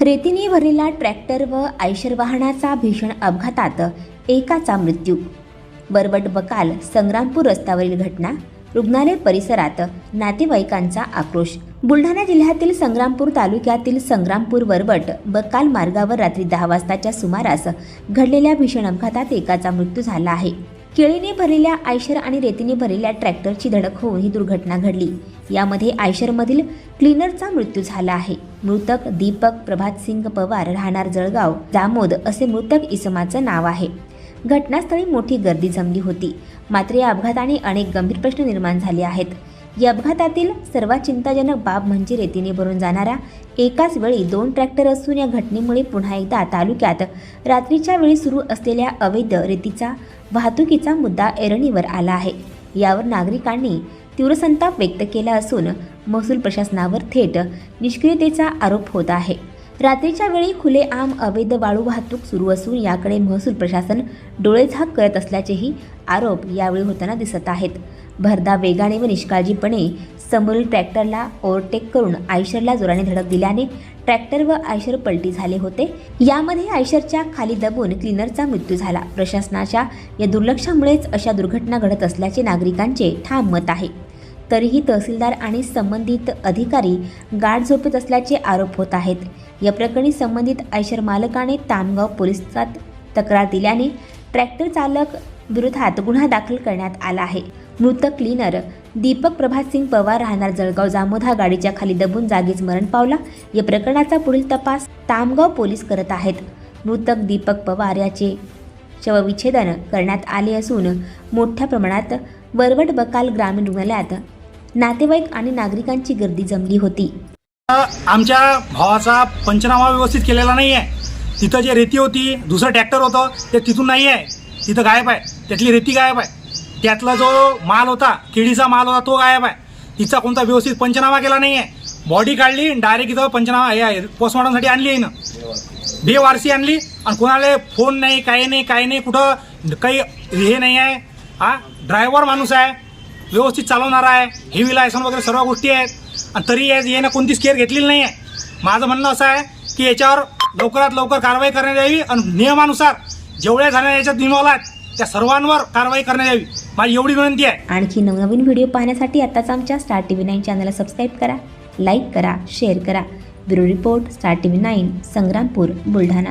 रेतीने भरलेला ट्रॅक्टर व आयशर वाहनाचा भीषण अपघातात एकाचा मृत्यू. बरबट बकाल संग्रामपूर रस्त्यावरील घटना रुग्णालय परिसरात नातेवाईकांचा आक्रोश. बुलढाणा जिल्ह्यातील संग्रामपूर तालुक्यातील संग्रामपूर वरबट बकाल मार्गावर रात्री दहा वाजताच्या सुमारास घडलेल्या भीषण अपघातात एकाचा मृत्यू झाला आहे. केळीने भरलेल्या आयशर आणि रेतीने भरलेल्या ट्रॅक्टरची धडक होऊन ही दुर्घटना घडली. यामध्ये आयशरमधील क्लीनरचा मृत्यू झाला आहे. मृतक दीपक प्रभात सिंग पवार राहणार जळगाव दामोद असे मृतक इसमाचं नाव आहे. घटनास्थळी मोठी गर्दी जमली होती. मात्र या अपघाताने अनेक गंभीर प्रश्न निर्माण झाले आहेत. या अपघातातील सर्वात चिंताजनक बाब म्हणजे रेतीने भरून जाणाऱ्या एकाच वेळी दोन ट्रॅक्टर असून या घटनेमुळे पुन्हा एकदा तालुक्यात रात्रीच्या वेळी सुरू असलेल्या अवैध रेतीचा वाहतुकीचा मुद्दा ऐरणीवर आला आहे. यावर नागरिकांनी तीव्र संताप व्यक्त केला असून महसूल प्रशासनावर थेट निष्क्रियतेचा आरोप होत आहे. रात्रीच्या वेळी खुलेआम अवैध वाळू वाहतूक सुरू असून याकडे महसूल प्रशासन डोळेझाक करत असल्याचेही आरोप यावेळी होताना दिसत आहेत. भरदा वेगाने व निष्काळजीपणे समोरील ट्रॅक्टरला ओव्हरटेक करून आयशरला जोराने धडक दिल्याने ट्रॅक्टर व आयशर पलटी झाले होते. यामध्ये आयशरच्या खाली दबून क्लीनरचा मृत्यू झाला. प्रशासनाच्या या दुर्लक्षामुळेच अशा दुर्घटना घडत असल्याचे नागरिकांचे ठाम मत आहे. तरीही तहसीलदार आणि संबंधित अधिकारी गाढ झोपेत असल्याचे आरोप होत आहेत. या प्रकरणी संबंधित आयशर मालकाने तामगाव पोलिसात तक्रार दिल्याने ट्रॅक्टर चालक विरोधात गुन्हा दाखल करण्यात आला आहे. मृतक क्लीनर दीपक प्रभात सिंग पवार राहणार जळगाव जामोदा गाडीच्या खाली दबून जागीच मरण पावला. या प्रकरणाचा पुढील तपास तामगाव पोलीस करत आहेत. मृतक दीपक पवार याचे शवविच्छेदन करण्यात आले असून मोठ्या प्रमाणात वरवट बकाल ग्रामीण रुग्णालयात नातेवाईक आणि नागरिकांची गर्दी जमली होती. आमच्या भावाचा पंचनामा व्यवस्थित केलेला नाही आहे तिथं जे रेती होती दुसरं ट्रॅक्टर होतं ते तिथून नाही आहे तिथं गायब आहे. त्यातली रेती गायब आहे. त्यातला जो माल होता केळीचा माल होता तो गायब आहे. तिचा कोणता व्यवस्थित पंचनामा केला नाही आहे बॉडी काढली डायरेक्ट इथं पंचनामा हे आहे पोस्टमॉर्टमसाठी आणली आहे ना बेवारसी आणली आणि कोणाला फोन नाही काही नाही काही नाही कुठं काही हे नाही आहे. हा ड्रायव्हर माणूस आहे. व्यवस्थित चालवणार आहे. हेवी लायसन वगैरे सर्व गोष्टी आहेत. आणि तरी या- यानं कोणतीच केअर घेतलेली नाही आहे माझं म्हणणं असं आहे की याच्यावर लवकरात लवकर कारवाई करण्यात यावी आणि नियमानुसार जेवढ्या झाल्या याच्यात नियमावला आहेत त्या सर्वांवर कारवाई करण्यात यावी. माझी एवढी विनंती आहे. आणखी नवनवीन व्हिडिओ पाहण्यासाठी आताच आमच्या स्टार टी व्ही नाईन चॅनलला सबस्क्राईब करा लाईक करा शेअर करा. Bureau report star T V nine Sangrampur Buldhana.